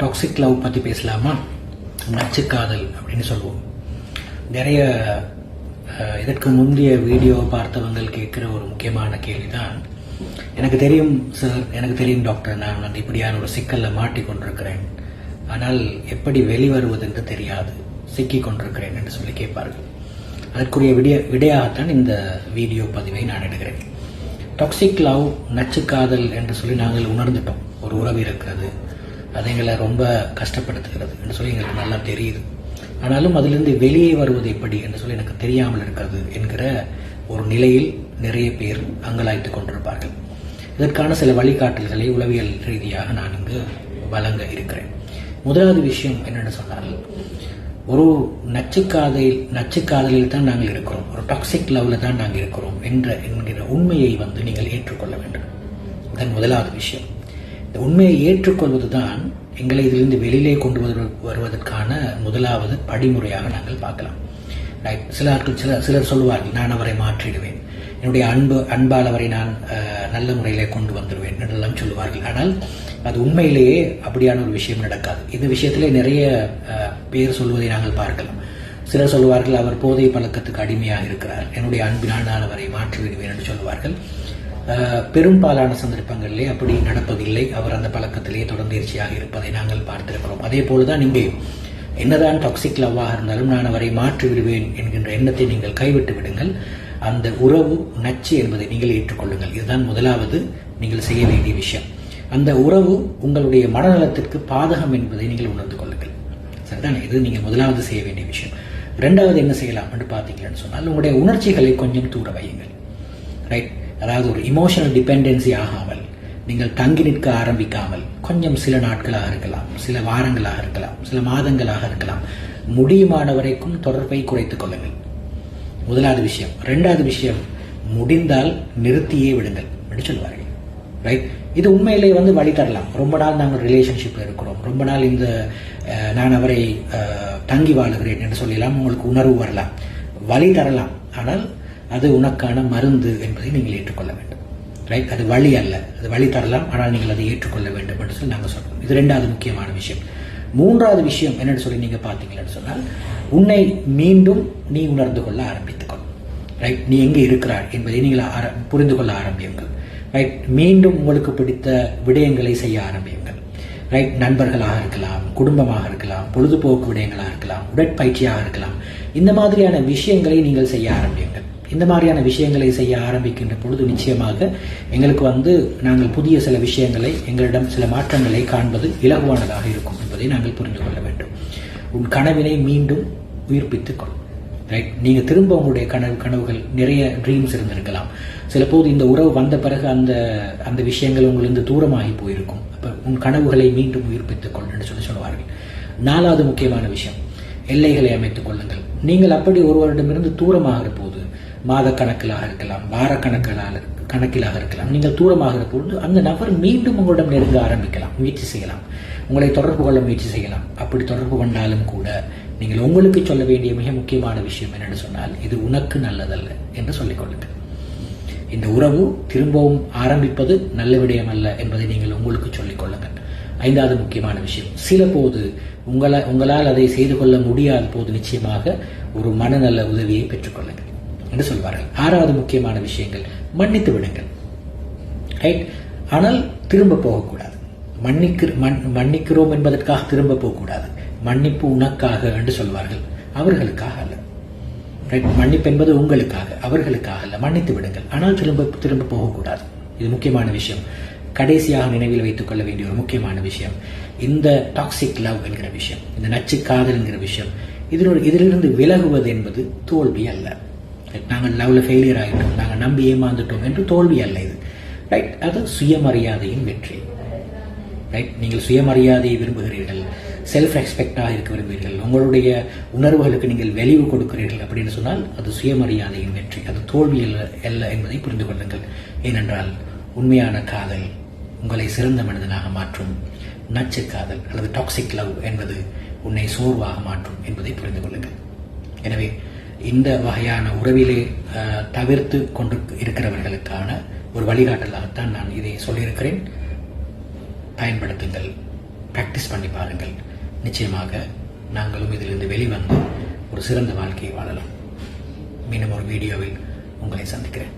Toxic love பற்றி பேசலாமா? நச்சுக்காதல் அப்படின்னு சொல்லுவோம். நிறைய இதற்கு முந்தைய வீடியோ பார்த்தவங்கள் கேட்குற ஒரு முக்கியமான கேள்விதான். எனக்கு தெரியும் சார் எனக்கு தெரியும் டாக்டர் நான் வந்து இப்படியான ஒரு சிக்கலில் மாட்டிக்கொண்டிருக்கிறேன் ஆனால் எப்படி வெளிவருவது என்று தெரியாது. சிக்கி கொண்டிருக்கிறேன் என்று சொல்லி கேட்பார்கள். அதற்குரிய விடிய விடையாகத்தான் இந்த வீடியோ பதிவை நான் எடுக்கிறேன். டாக்ஸிக் லவ் நச்சுக்காதல் என்று சொல்லி நாங்கள் உணர்ந்துட்டோம். ஒரு உறவு இருக்கிறது. அது எங்களை ரொம்ப கஷ்டப்படுத்துகிறது என்று சொல்லி எங்களுக்கு நல்லா தெரியுது. ஆனாலும் அதிலிருந்து வெளியே வருவது எப்படி என்று சொல்லி எனக்கு தெரியாமல் இருக்கிறது என்கிற ஒரு நிலையில் நிறைய பேர் அங்கலாய்த்து கொண்டிருப்பார்கள். இதற்கான சில வழிகாட்டல்களை உளவியல் ரீதியாக நான் இங்கு வழங்க இருக்கிறேன். முதலாவது விஷயம் என்னென்னு சொன்னால் ஒரு நச்சுக்காதையில் நச்சுக்காதலில் தான் நாங்கள் இருக்கிறோம். ஒரு டாக்ஸிக் லவ்வில் தான் நாங்கள் இருக்கிறோம் என்ற என்கிற உண்மையை வந்து நீங்கள் ஏற்றுக்கொள்ள வேண்டும். இதன் முதலாவது விஷயம். இந்த உண்மையை ஏற்றுக்கொள்வது தான் எங்களை இதிலிருந்து வெளியிலே கொண்டு வரு- வருவதற்கான முதலாவது படிமுறையாக நாங்கள் பார்க்கலாம். ரைட் சில ஆட்கள் சில சிலர் சொல்லுவார்கள் நான் அவரை மாற்றிடுவேன். என்னுடைய அன்பு அன்பால் அவரை நான் நல்ல முறையிலே கொண்டு வந்துடுவேன் என்றெல்லாம் சொல்லுவார்கள். ஆனால் அது உண்மையிலேயே அப்படியான ஒரு விஷயம் நடக்காது. இந்த விஷயத்திலே நிறைய பேர் சொல்வதை நாங்கள் பார்க்கலாம். சிலர் சொல்லுவார்கள் அவர் போதை பழக்கத்துக்கு அடிமையாக இருக்கிறார் என்னுடைய அன்பினால் நான் அவரை மாற்றி விடுவேன் என்று சொல்லுவார்கள். பெரும்பாலான சந்தர்ப்பங்களிலே அப்படி நடப்பதில்லை. அவர் அந்த பழக்கத்திலேயே தொடர்ந்தீர்ச்சியாக இருப்பதை நாங்கள் பார்த்திருக்கிறோம். அதே போலதான் இங்கே என்னதான் டாக்ஸிக் லவ்வாக இருந்தாலும் நான் அவரை மாற்றி விடுவேன் என்கின்ற எண்ணத்தை நீங்கள் கைவிட்டு விடுங்கள். அந்த உறவு நச்சு என்பதை நீங்கள் ஏற்றுக்கொள்ளுங்கள். இதுதான் முதலாவது நீங்கள் செய்ய வேண்டிய விஷயம். அந்த உறவு உங்களுடைய மனநலத்திற்கு பாதகம் என்பதை நீங்கள் உணர்ந்து கொள்ளுங்கள். சரிதானே? இது நீங்கள் முதலாவது செய்ய வேண்டிய விஷயம். ரெண்டாவது என்ன செய்யலாம் என்று பார்த்தீங்கன்னு சொன்னால் உங்களுடைய உணர்ச்சிகளை கொஞ்சம் தூர வையுங்கள். ரைட் அதாவது ஒரு இமோஷனல் டிபெண்டன்சி ஆகாமல் நீங்கள் தங்கி நிற்க ஆரம்பிக்காமல் கொஞ்சம் சில நாட்களாக இருக்கலாம் சில வாரங்களாக இருக்கலாம் சில மாதங்களாக இருக்கலாம் முடியுமான வரைக்கும் தொடர்பை குறைத்துக் கொள்ளுங்கள். முதலாவது விஷயம். ரெண்டாவது விஷயம் முடிந்தால் நிறுத்தியே விடுங்கள் என்று சொல்வார்கள். ரைட் இது உண்மையிலே வந்து வழி தரலாம். ரொம்ப நாள் நாங்கள் ரிலேஷன்ஷிப்பில் இருக்கிறோம். ரொம்ப நாள் இந்த நான் அவரை தங்கி வாழுகிறேன் என்று சொல்லலாம் உங்களுக்கு உணர்வு வரலாம். வழி தரலாம். ஆனால் அது உனக்கான மருந்து என்பதை நீங்கள் ஏற்றுக்கொள்ள வேண்டும். ரைட் அது வழி அல்ல. அது வழி தரலாம் ஆனால் நீங்கள் அதை ஏற்றுக்கொள்ள வேண்டும் என்று சொல்லி நாங்கள் சொல்கிறோம் இது ரெண்டாவது முக்கியமான விஷயம். மூன்றாவது விஷயம் என்னென்னு சொல்லி நீங்கள் பார்த்தீங்கன்னு சொன்னால் உன்னை மீண்டும் நீ உணர்ந்து கொள்ள ஆரம்பித்துக்கொள். ரைட் நீ எங்கே இருக்கிறாய் என்பதை நீங்கள் ஆர- புரிந்து கொள்ள ஆரம்பியுங்கள். ரைட் மீண்டும் உங்களுக்கு பிடித்த விடயங்களை செய்ய ஆரம்பியுங்கள். ரைட் நண்பர்களாக இருக்கலாம் குடும்பமாக இருக்கலாம் பொழுதுபோக்கு விடயங்களாக இருக்கலாம் உடற்பயிற்சியாக இருக்கலாம். இந்த மாதிரியான விஷயங்களை நீங்கள் செய்ய ஆரம்பியுங்கள். இந்த மாதிரியான விஷயங்களை செய்ய ஆரம்பிக்கின்ற பொழுது நிச்சயமாக எங்களுக்கு வந்து நாங்கள் புதிய சில விஷயங்களை எங்களிடம் சில மாற்றங்களை காண்பது இலகுவானதாக இருக்கும் என்பதை நாங்கள் புரிந்து கொள்ள வேண்டும். உன் கனவினை மீண்டும் உயிர்ப்பித்துக் கொள். ரைட் நீங்கள் திரும்ப உங்களுடைய கனவு கனவுகள் நிறைய ட்ரீம்ஸ் இருந்திருக்கலாம். சில போது இந்த உறவு வந்த பிறகு அந்த அந்த விஷயங்கள் உங்களிருந்து தூரமாகி போயிருக்கும். அப்போ உன் கனவுகளை மீண்டும் உயிர்ப்பித்துக் கொள் என்று சொல்லி சொல்லுவார்கள் நாலாவது முக்கியமான விஷயம் எல்லைகளை அமைத்துக் கொள்ளுங்கள். நீங்கள் அப்படி ஒருவரிடமிருந்து தூரமாக இருப்போம் மாத கணக்கிலாக இருக்கலாம் வார கணக்கிலாக கணக்கிலாக இருக்கலாம். நீங்கள் தூரமாகிற பொழுது அந்த நபர் மீண்டும் உங்களிடம் நெருங்க ஆரம்பிக்கலாம் முயற்சி செய்யலாம். உங்களை தொடர்பு கொள்ள முயற்சி செய்யலாம். அப்படி தொடர்பு கொண்டாலும் கூட நீங்கள் உங்களுக்கு சொல்ல வேண்டிய மிக முக்கியமான விஷயம் என்னென்னு சொன்னால் இது உனக்கு நல்லதல்ல என்று சொல்லிக்கொள்ளுங்கள் இந்த உறவு திரும்பவும் ஆரம்பிப்பது நல்ல விடயம் அல்ல என்பதை நீங்கள் உங்களுக்கு சொல்லிக் கொள்ளுங்கள். ஐந்தாவது முக்கியமான விஷயம் சில போது உங்கள உங்களால் அதை செய்து கொள்ள முடியாத போது நிச்சயமாக ஒரு மனநல உதவியை பெற்றுக்கொள்ளுங்கள் என்று சொல்வார்கள். ஆறாவது முக்கியமான விஷயங்கள் மன்னித்து விடுங்கள். ரைட் ஆனால் திரும்ப போகக்கூடாது. மன்னிக்கு மன் மன்னிக்கிறோம் என்பதற்காக திரும்ப போகக்கூடாது. மன்னிப்பு உனக்காக என்று சொல்வார்கள். அவர்களுக்காக அல்ல. ரைட் மன்னிப்பு என்பது உங்களுக்காக அவர்களுக்காக அல்ல. மன்னித்து விடுங்கள். ஆனால் திரும்ப திரும்ப போகக்கூடாது. இது முக்கியமான விஷயம். கடைசியாக நினைவில் வைத்துக் கொள்ள வேண்டிய ஒரு முக்கியமான விஷயம். இந்த டாக்ஸிக் லவ் என்கிற விஷயம் இந்த நச்சு காதல் என்கிற விஷயம் இதனோட இதிலிருந்து விலகுவது என்பது தோல்வி அல்ல. நாங்கள் லவ்ல ஃபெயிலியர் ஆகிட்டோம் நாங்கள் நம்பி ஏமாந்துட்டோம் என்று தோல்வி அல்ல இது. ரைட் அது சுயமரியாதையின் வெற்றி. ரைட் நீங்கள் சுயமரியாதையை விரும்புகிறீர்கள். செல்ஃப் ரெஸ்பெக்டாக இருக்க விரும்புகிறீர்கள். உங்களுடைய உணர்வுகளுக்கு நீங்கள் வெளிவு கொடுக்கிறீர்கள் அப்படின்னு சொன்னால் அது சுயமரியாதையின் வெற்றி. அது தோல்வி அல்ல அல்ல என்பதை புரிந்து கொள்ளுங்கள். ஏனென்றால் உண்மையான காதல் உங்களை சிறந்த மனிதனாக மாற்றும். நச்சு காதல் அல்லது டாக்ஸிக் லவ் என்பது உன்னை சோர்வாக மாற்றும் என்பதை புரிந்து கொள்ளுங்கள். எனவே இந்த வகையான உறவிலே தவிர்த்து கொண்டு இருக்கிறவர்களுக்கான ஒரு வழிகாட்டலாகத்தான் நான் இதை சொல்லியிருக்கிறேன். பயன்படுத்துங்கள் ப்ராக்டிஸ் பண்ணி பாருங்கள். நிச்சயமாக நாங்களும் இதிலிருந்து வெளிவந்து ஒரு சிறந்த வாழ்க்கையை வாழலாம். மீண்டும் ஒரு வீடியோவில் உங்களை சந்திக்கிறேன்.